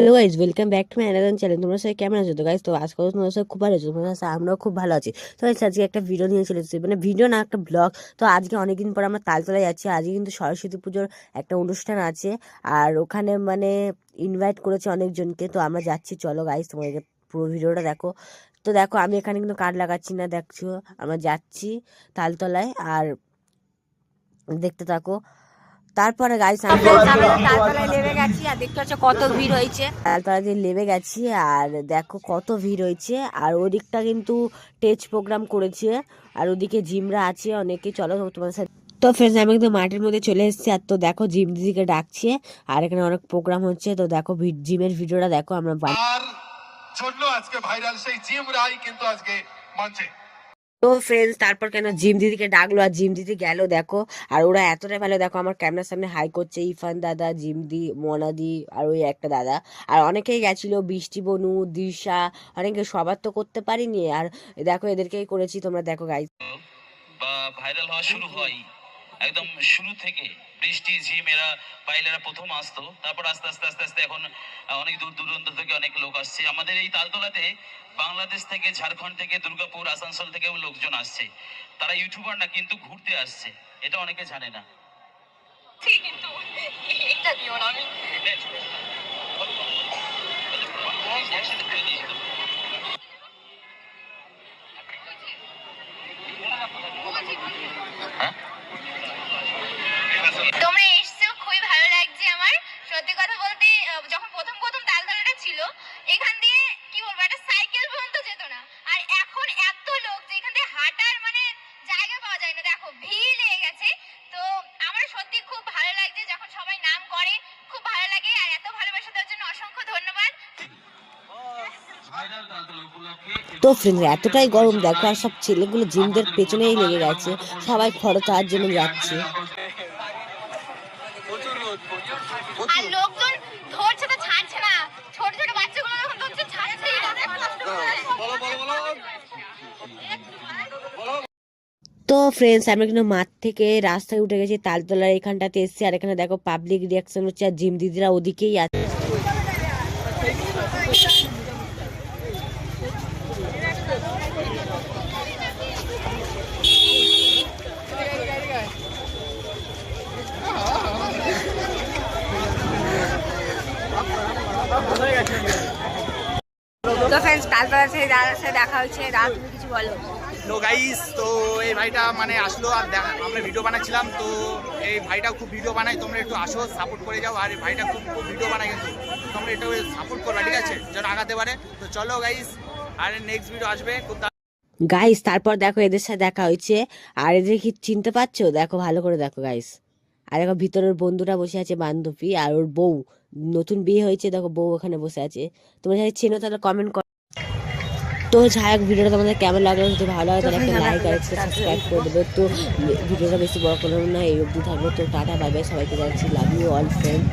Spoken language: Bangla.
Hello guys welcome back to my another channel তোমরা সবাই কেমন আছো? তো গাইজ তো আজকে তোমার সবাই খুব ভালো আছো তোমরা সবাই আমরাও খুব ভালো আছি। তো guys, আজকে একটা ভিডিও নিয়ে চলে এসেছি। মানে ভিডিও না একটা ব্লগ তো আজকে অনেকদিন পর আমরা তালতলায় যাচ্ছি। আজকে কিন্তু সরস্বতী পুজোর একটা অনুষ্ঠান আছে। আর ওখানে মানে ইনভাইট করেছে অনেকজনকে। তো আমরা যাচ্ছি। চলো গাইজ তোমাদেরকে পুরো ভিডিওটা দেখো। তো দেখো আমি এখানে কিন্তু কার্ড লাগাচ্ছি না দেখছ? আমরা যাচ্ছি তালতলায়। আর দেখতে থাকো। তারপরে গাইস আমি তালতলায় নেমে গেছি আর দেখতে পাচ্ছ কত ভিড় হয়েছে। তালতলা দিয়ে নেমে গেছি আর দেখো কত ভিড় হয়েছে আর ওদিকটা কিন্তু টেজ প্রোগ্রাম করেছে আর ওদিকে জিমরা আছে অনেকে চলো তোমার সাথে তো ফ্রেন্ডস আমি কিন্তু মাঠের মধ্যে চলে এসেছি আর তো দেখো জিম দিদিকে ডাকছে আর এখানে অনেক প্রোগ্রাম হচ্ছে তো দেখো জিমের ভিডিওটা দেখো আমরা জন্য আজকে ভাইরাল সেই জিম রাই কিন্তু আজকে মঞ্চে তো ফ্রেন্ডস তারপর কেন জিম দিদিকে ডাকলো আর জিম দিদি গেল দেখো। আর ওরা এতটা ভালো, দেখো আমার ক্যামেরার সামনে হাই করছে ইফান দাদা, জিম দি মনাদি আর ওই একটা দাদা। আর অনেকেই গেছিল, বৃষ্টি, বনু, দিশা, অনেকে সবার তো করতে পারিনি। আর দেখো এদেরকেই করেছি, তোমরা দেখো গাইজ ভাইরাল হওয়া শুরু হয় একদম শুরু থেকে। বৃষ্টি ঝিম এরা পাইল এরা প্রথম আসতো তারপর আস্তে আস্তে আস্তে আস্তে এখন অনেক দূর দূরান্ত থেকে অনেক লোক আসছে আমাদের এই তালতলাতে বাংলাদেশ থেকে ঝাড়খণ্ড থেকে দুর্গাপুর আসানসোল থেকেও লোকজন আসছে তারা ইউটিউবার না কিন্তু ঘুরতে আসছে এটা অনেকে জানে না কিন্তু এটা দিও না আমি হ্যাঁ তোমরা এসছো, খুবই ভালো লাগছে আমার। সত্যি কথা বলতে যখন প্রথম প্রথম তালতলাটা ছিল, এখান দিয়ে কি বলব, একটা সাইকেল পর্যন্ত যেত না। আর এখন এত লোক যে এখান দিয়ে হাঁটার মানে জায়গা পাওয়া যায় না। দেখো, ভিড় লেগে গেছে। তো আমার সত্যি খুব ভালো লাগছে যখন সবাই নাম করে, খুব ভালো লাগে। আর এত ভালোবাসা দেওয়ার জন্য অসংখ্য ধন্যবাদ। তো ফ্রেন্ড এতটাই গরম, দেখো, আর সব ছেলেগুলো জিমদের পেছনেই লেগে গেছে। সবাই খরচ তার জন্য যাচ্ছে। আর লোকজন ধরছে তো ছাড়ছে না। ছোট ছোট বাচ্চাগুলো যখন ধরছে ছাড়ছেই না। তো ফ্রেন্ডস আমরা কিন্তু মাঠ থেকে রাস্তায় উঠে গেছি তালতলার এখানটাতে এসেছি। আর এখানে দেখো পাবলিক রিয়াকশন হচ্ছে আর জিম দিদিরা ওদিকেই আছে। তো ফ্রেন্ডস তালতলা থেকে দাদার সাথে দেখা হয়েছে দাদা তুমি কিছু বলো। তো গাইস তো এই ভাইটা মানে আসলো আর দেখা- আমরা ভিডিও বানাচ্ছিলাম তো এই ভাইটা খুব ভিডিও বানায় তোমরা একটু আসো সাপোর্ট করে যাও আর এই ভাইটা খুব খুব ভিডিও বানায় কিন্তু। তোমরা একটু সাপোর্ট করবা ঠিক আছে? যেন আগাতে পারে। তো চলো গাইস আর নেক্সট ভিডিও আসবে খুব গাইস তারপর দেখো এদের সাথে দেখা হয়েছে। আর এদের কি চিনতে পারছ? দেখো ভালো করে দেখো গাইস আর দেখো ভিতরের বন্ধুরা বসে আছে বান্ধবী আর ওর বউ। নতুন বিয়ে হয়েছে দেখো বউ ওখানে বসে আছে। তোমরা যদি চেনো তাহলে কমেন্ট কর। তো যাই হোক ভিডিওটা তোমাদের কেমন লাগল? যদি ভালো লাগে তাহলে একটা লাইক আর একটা সাবস্ক্রাইব করে। দেবে। তো ভিডিওটা বেশি বড় করব না এই অবধি থাকবে তো টাটা বাই বাই সবাইকে জানাচ্ছি। Love you all friend